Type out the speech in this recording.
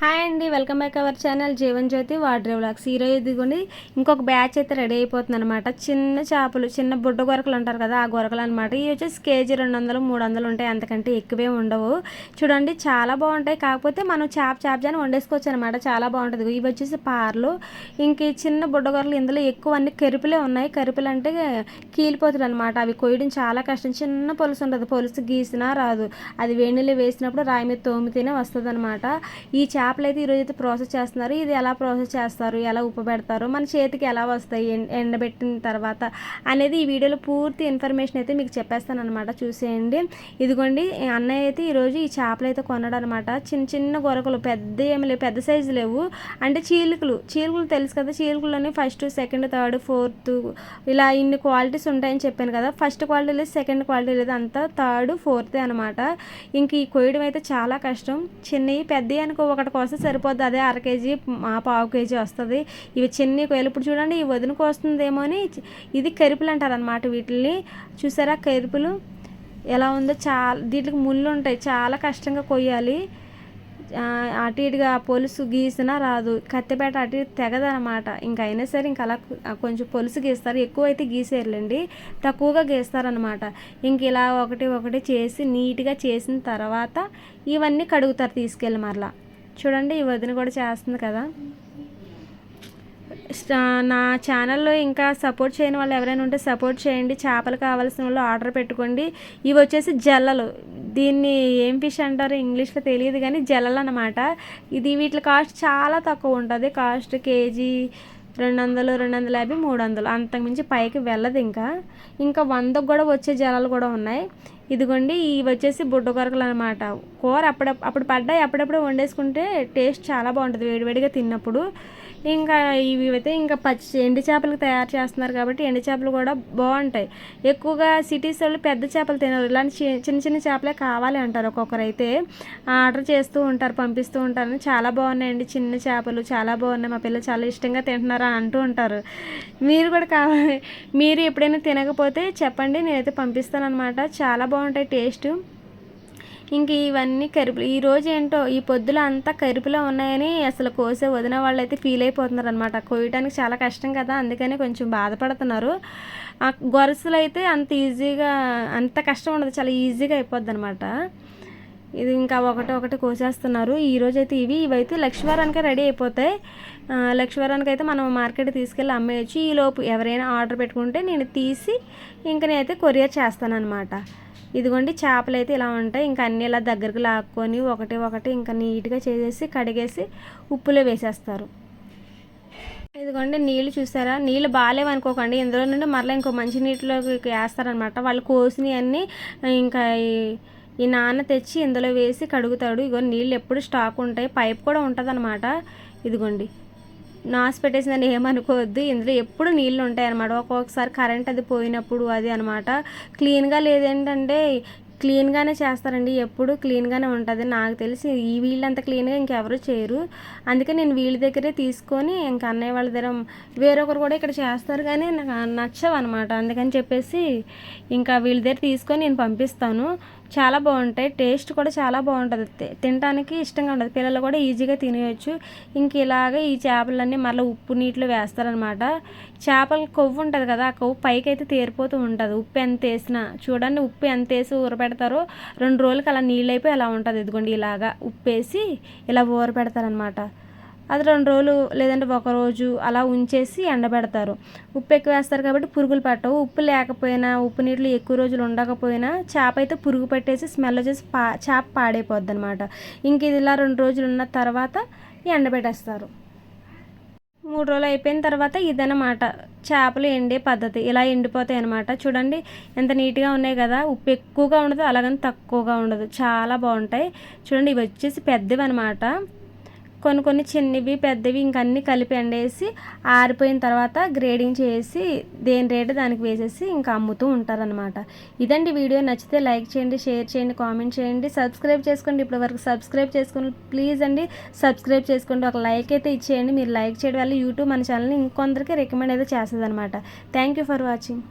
Hi అండి welcome back our channel Jeevan Jyothi water vlogs ఈరోజు ఇదిగోండి ఇంకొక బ్యాచ్ అయితే రెడీ అయిపోతుంది అనమాట చిన్న చేపలు చిన్న బుడ్డ గొరకలు ఉంటారు కదా ఆ గొరకలు అనమాట ఇవి వచ్చేసి కేజీ రెండు వందలు మూడు వందలు ఉంటాయి. అంతకంటే ఎక్కువే ఉండవు. చూడండి చాలా బాగుంటాయి. కాకపోతే మనం చేప చేప అని వండేసుకోవచ్చు అనమాట చాలా బాగుంటుంది. ఇవి వచ్చేసి పార్లు. ఇంక చిన్న బుడ్డ గొరకలు ఇందులో ఎక్కువ అన్ని కరిపిలే ఉన్నాయి. కరిపిలు అంటే కీలిపోతుంది అనమాట అవి కొయ్యడం చాలా కష్టం. చిన్న పొలుసు ఉంటుంది పొలుసు గీసినా రాదు. అది వేణిలో వేసినప్పుడు రాయి మీద తోమితేనే వస్తుంది అనమాట ఈ చేప చేపలు అయితే ఈరోజు అయితే ప్రాసెస్ చేస్తున్నారు. ఇది ఎలా ప్రాసెస్ చేస్తారు? ఎలా ఉప్పబెడతారు మన చేతికి ఎలా వస్తాయి? ఎండబెట్టిన తర్వాత అనేది ఈ వీడియోలో పూర్తి ఇన్ఫర్మేషన్ అయితే మీకు చెప్పేస్తాను అనమాట చూసేయండి. ఇదిగోండి అన్నయ్య అయితే ఈరోజు ఈ చేపలు అయితే కొన్నాడు అనమాట చిన్న చిన్న గొరకలు పెద్ద ఏమి లేవు పెద్ద సైజు లేవు. అంటే చీలికలు చీలికలు తెలుసు కదా చీలికలోనే ఫస్ట్ సెకండ్ థర్డ్ ఫోర్త్ ఇలా ఇన్ని క్వాలిటీస్ ఉంటాయని చెప్పాను కదా. ఫస్ట్ క్వాలిటీ లేదు సెకండ్ క్వాలిటీ లేదు అంతా థర్డ్ ఫోర్త్ అనమాట ఇంక ఈ కొయ్యడం అయితే చాలా కష్టం. చిన్నవి పెద్దవి అనుకో ఒకటి వస్తే సరిపోద్ది. అదే అర కేజీ పావు కేజీ వస్తుంది. ఇవి చిన్ని కోయలు ఇప్పుడు చూడండి ఈ వదినకు వస్తుందేమో అని ఇది కరుపులు అంటారు అనమాట వీటిని చూసారా కరిపులు? ఎలా ఉందో చాలా దీంట్కి ముళ్ళు ఉంటాయి. చాలా కష్టంగా కొయ్యాలి. అటు ఇటుగా పొలుసు గీసినా రాదు. కత్తిపేట అటు తెగదనమాట ఇంకా అయినా సరే ఇంకా అలా కొంచెం పొలుసు గీస్తారు. ఎక్కువ అయితే గీసేరులేండి. తక్కువగా గీస్తారనమాట ఇంక ఇలా ఒకటి ఒకటి చేసి నీట్గా చేసిన తర్వాత ఇవన్నీ కడుగుతారు తీసుకెళ్ళి మరలా. చూడండి ఈ వదిన కూడా చేస్తుంది కదా. నా ఛానల్లో ఇంకా సపోర్ట్ చేయని వాళ్ళు ఎవరైనా ఉంటే సపోర్ట్ చేయండి. చేపలు కావాల్సిన వాళ్ళు ఆర్డర్ పెట్టుకోండి. ఇవి వచ్చేసి జల్లలు. దీన్ని ఏం ఫిష్ అంటారు ఇంగ్లీష్లో తెలియదు కానీ జల్లలు అనమాట ఇది వీటి కాస్ట్ చాలా తక్కువ ఉంటుంది. కాస్ట్ కేజీ రెండు వందలు రెండు వందల యాభై మూడు వందలు అంతకుమించి పైకి వెళ్ళదు ఇంకా. ఇంకా వందకు కూడా వచ్చే జలాలు కూడా ఉన్నాయి. ఇదిగోండి ఇవి వచ్చేసి బుడ్డ కొరకలు అనమాట కూర అప్పుడప్పుడు అప్పుడు పడ్డాయి. అప్పుడప్పుడు వండేసుకుంటే టేస్ట్ చాలా బాగుంటుంది. వేడివేడిగా తిన్నప్పుడు. ఇంకా ఇవి అయితే ఇంకా పచ్చి ఎండి చేపలకు తయారు చేస్తున్నారు కాబట్టి ఎండి చేపలు కూడా బాగుంటాయి. ఎక్కువగా సిటీస్ వాళ్ళు పెద్ద చేపలు తినరు. ఇలాంటి చిన్న చిన్న చేపలే కావాలి అంటారు ఒక్కొక్కరు అయితే. ఆర్డర్ చేస్తూ ఉంటారు పంపిస్తూ ఉంటారు. చాలా బాగున్నాయండి చిన్న చేపలు చాలా బాగున్నాయి. మా పిల్లలు చాలా ఇష్టంగా తింటున్నారు అని అంటూ ఉంటారు. మీరు కూడా కావాలి. మీరు ఎప్పుడైనా తినకపోతే చెప్పండి నేనైతే పంపిస్తాను అనమాట చాలా బాగుంటాయి టేస్ట్. ఇంక ఇవన్నీ కరుపులు. ఈ రోజు ఏంటో ఈ పొద్దులో అంతా కరుపులో ఉన్నాయని అసలు కోసే వదిన వాళ్ళు అయితే ఫీల్ అయిపోతున్నారు అనమాట కోయటానికి చాలా కష్టం కదా అందుకని కొంచెం బాధపడుతున్నారు. ఆ గొరసలు అయితే అంత ఈజీగా అంత కష్టం ఉండదు చాలా ఈజీగా అయిపోద్ది అనమాట ఇది ఇంకా ఒకటి ఒకటి కోసేస్తున్నారు. ఈరోజు అయితే ఇవి. ఇవైతే లక్ష్మీవారానికి రెడీ అయిపోతాయి. లక్ష్మీవారానికి అయితే మనం మార్కెట్ తీసుకెళ్ళి అమ్మేయచ్చు. ఈలోపు ఎవరైనా ఆర్డర్ పెట్టుకుంటే నేను తీసి ఇంకా నేనైతే కొరియర్ చేస్తాను అనమాట ఇదిగోండి చేపలు అయితే ఇలా ఉంటాయి. ఇంకా అన్నీ ఇలా దగ్గరకు లాక్కొని ఒకటి ఒకటి ఇంకా నీట్గా చేసేసి కడిగేసి ఉప్పులో వేసేస్తారు. ఇదిగోండి నీళ్ళు చూసారా? నీళ్ళు బాగాలేవు అనుకోకండి. ఇందులో నుండి మరలా ఇంకో మంచి నీటిలోకి వేస్తారనమాట వాళ్ళు కోసినవి అన్నీ ఇంకా ఈ నాన్న తెచ్చి ఇందులో వేసి కడుగుతాడు. ఇగో నీళ్ళు ఎప్పుడు స్టాక్ ఉంటాయి. పైప్ కూడా ఉంటుంది అనమాట ఇదిగోండి. నాస్ పెట్టేసిందని ఏమనుకోవద్దు. ఇందులో ఎప్పుడు నీళ్ళు ఉంటాయి అనమాట ఒక్కొక్కసారి కరెంట్ అది పోయినప్పుడు అది అనమాట క్లీన్గా లేదేంటంటే క్లీన్గానే చేస్తారండి. ఎప్పుడు క్లీన్గానే ఉంటుంది. నాకు తెలిసి ఈ వీళ్ళంత క్లీన్గా ఇంకెవరు చేయరు. అందుకే నేను వీళ్ళ దగ్గరే తీసుకొని ఇంకా అన్నయ్య వాళ్ళ దగ్గర వేరొకరు కూడా ఇక్కడ చేస్తారు కానీ నాకు నచ్చవు అనమాట అందుకని చెప్పేసి ఇంకా వీళ్ళ దగ్గర తీసుకొని నేను పంపిస్తాను. చాలా బాగుంటాయి. టేస్ట్ కూడా చాలా బాగుంటుంది. తినడానికి ఇష్టంగా ఉంటుంది పిల్లలు కూడా ఈజీగా తినేయచ్చు. ఇంక ఇలాగ ఈ చేపలన్నీ మళ్ళీ ఉప్పు నీటిలో వేస్తారనమాట చేపల కొవ్వు ఉంటుంది కదా ఆ కొవ్వు పైకి అయితే తేరిపోతూ ఉంటుంది. ఉప్పు ఎంత వేసినా. చూడండి ఉప్పు ఎంత వేసి పెడతారో రెండు రోజులకి అలా నీళ్ళు అయిపోయి అలా ఉంటుంది. ఇదిగోండి ఇలాగా ఉప్పు వేసి ఇలా ఊర పెడతారనమాట అది రెండు రోజులు లేదంటే ఒక రోజు అలా ఉంచేసి ఎండబెడతారు ఉప్పు ఎక్కువ వేస్తారు కాబట్టి పురుగులు పట్టవు. ఉప్పు లేకపోయినా ఉప్పు నీటిలో ఎక్కువ రోజులు ఉండకపోయినా చేప అయితే పురుగు పట్టేసి స్మెల్ వచ్చేసి పా చేప పాడైపోద్ది అనమాట ఇంక ఇది ఇలా రెండు రోజులు ఉన్న తర్వాత ఎండబెట్టేస్తారు మూడు రోజులు అయిపోయిన తర్వాత ఇదనమాట చేపలు ఎండే పద్ధతి. ఇలా ఎండిపోతాయి అనమాట చూడండి ఎంత నీట్గా ఉన్నాయి కదా. ఉప్పు ఎక్కువగా ఉండదు అలాగని తక్కువగా ఉండదు. చాలా బాగుంటాయి. చూడండి ఇవి వచ్చేసి పెద్దవి అనమాట కొన్ని కొన్ని చిన్నవి పెద్దవి ఇంకన్నీ కలిపి ఎండేసి ఆరిపోయిన తర్వాత గ్రేడింగ్ చేసి దేని రేటు దానికి వేసేసి ఇంకా అమ్ముతూ ఉంటారనమాట ఇదండి వీడియో. నచ్చితే లైక్ చేయండి షేర్ చేయండి కామెంట్ చేయండి. సబ్స్క్రైబ్ చేసుకోండి. ఇప్పటి వరకు సబ్స్క్రైబ్ చేసుకోండి ప్లీజ్ అండి సబ్స్క్రైబ్ చేసుకోండి. ఒక లైక్ అయితే ఇచ్చేయండి. మీరు లైక్ చేయడం వల్ల యూట్యూబ్ మన ఛానల్ని ఇంకొందరికి రికమెండ్ అయితే చేస్తుంది అనమాట థ్యాంక్ యూ ఫర్ వాచింగ్.